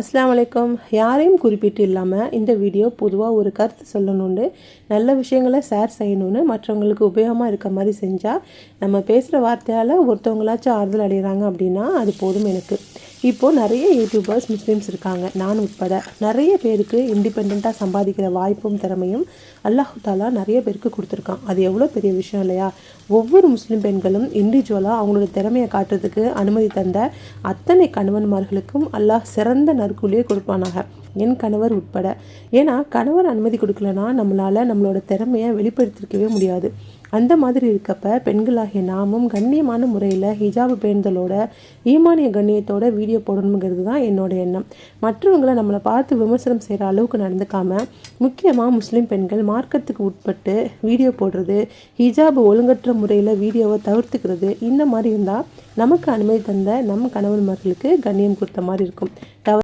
அஸ்லாம் வலைக்கம் யாரையும் குறிப்பிட்டு இல்லாமல் இந்த வீடியோ பொதுவாக ஒரு கருத்து சொல்லணுன்னு நல்ல விஷயங்களை ஷேர் செய்யணும்னு மற்றவங்களுக்கு உபயோகமாக இருக்க மாதிரி செஞ்சால் நம்ம பேசுகிற வார்த்தையால் ஒருத்தவங்களாச்சும் ஆறுதல் அடைகிறாங்க அப்படின்னா அது போதும் எனக்கு. இப்போது நிறைய யூடியூபர்ஸ் முஸ்லீம்ஸ் இருக்காங்க. நான் உட்பட நிறைய பேருக்கு இண்டிபெண்ட்டாக சம்பாதிக்கிற வாய்ப்பும் திறமையும் அல்லாஹு தாலா நிறைய பேருக்கு கொடுத்துருக்கான். அது எவ்வளோ பெரிய விஷயம் இல்லையா? ஒவ்வொரு முஸ்லீம் பெண்களும் இண்டிவிஜுவலாக அவங்களோட திறமையை காட்டுறதுக்கு அனுமதி தந்த அத்தனை கணவன்மார்களுக்கும் அல்லாஹ் சிறந்த நற்கூலியை கொடுப்பானாக. என் கணவர் உட்பட. ஏன்னா கணவர் அனுமதி கொடுக்கலனா நம்மளால் நம்மளோட திறமையை வெளிப்படுத்திருக்கவே முடியாது. அந்த மாதிரி இருக்கப்ப பெண்களாகிய நாமும் கண்ணியமான முறையில் ஹிஜாபு பேணுதலோட ஈமானிய கண்ணியத்தோட வீடியோ போடணுங்கிறது தான் என்னோட எண்ணம். மற்றவங்களை நம்மளை பார்த்து விமர்சனம் செய்கிற அளவுக்கு நடந்துக்காம முக்கியமாக முஸ்லீம் பெண்கள் மார்க்கத்துக்கு உட்பட்டு வீடியோ போடுறது ஹிஜாபு ஒழுங்கற்ற முறையில் வீடியோவை தவிர்த்துக்கிறது இந்த மாதிரி இருந்தால் நமக்கு அனுமதி தந்த நம்ம கணவன்மார்களுக்கு கண்ணியம் கொடுத்த மாதிரி இருக்கும். தவறு